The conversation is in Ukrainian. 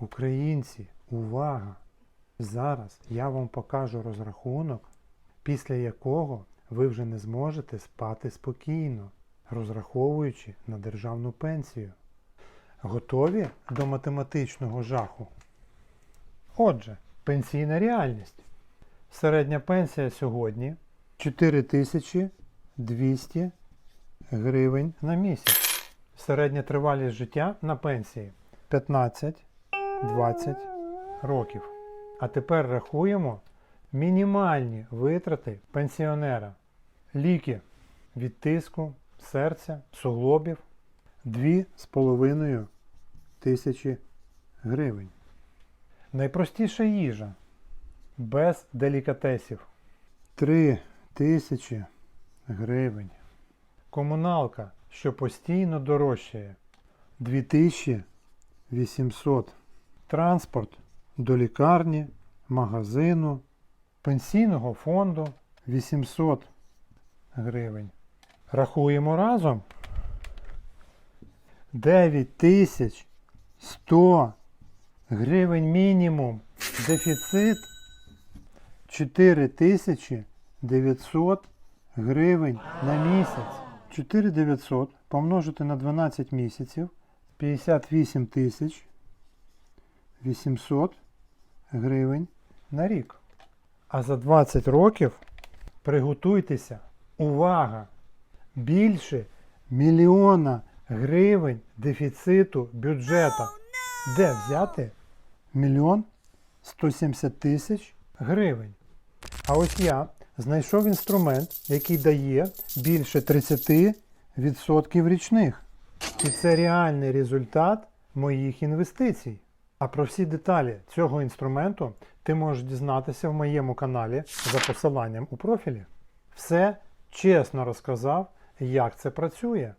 Українці, увага! Зараз я вам покажу розрахунок, після якого ви вже не зможете спати спокійно, розраховуючи на державну пенсію. Готові до математичного жаху? Отже, пенсійна реальність. Середня пенсія сьогодні 4200 гривень на місяць. Середня тривалість життя на пенсії 15-20 років. А тепер рахуємо мінімальні витрати пенсіонера. Ліки від тиску, серця, суглобів 2,5 тисячі гривень. Найпростіша їжа без делікатесів 3 тисячі гривень. Комуналка, що постійно дорожчає 2800. Транспорт до лікарні, магазину, пенсійного фонду 800 гривень. Рахуємо разом. 9100 гривень мінімум. Дефіцит 4900 гривень на місяць. 4900 помножити на 12 місяців 58 тисяч 800 гривень на рік. А за 20 років приготуйтеся, увага! Більше мільйона гривень дефіциту бюджету. Де взяти мільйон 170 тисяч гривень? А ось я знайшов інструмент, який дає більше 30% річних. І це реальний результат моїх інвестицій. А про всі деталі цього інструменту ти можеш дізнатися в моєму каналі за посиланням у профілі. Все чесно розказав, як це працює.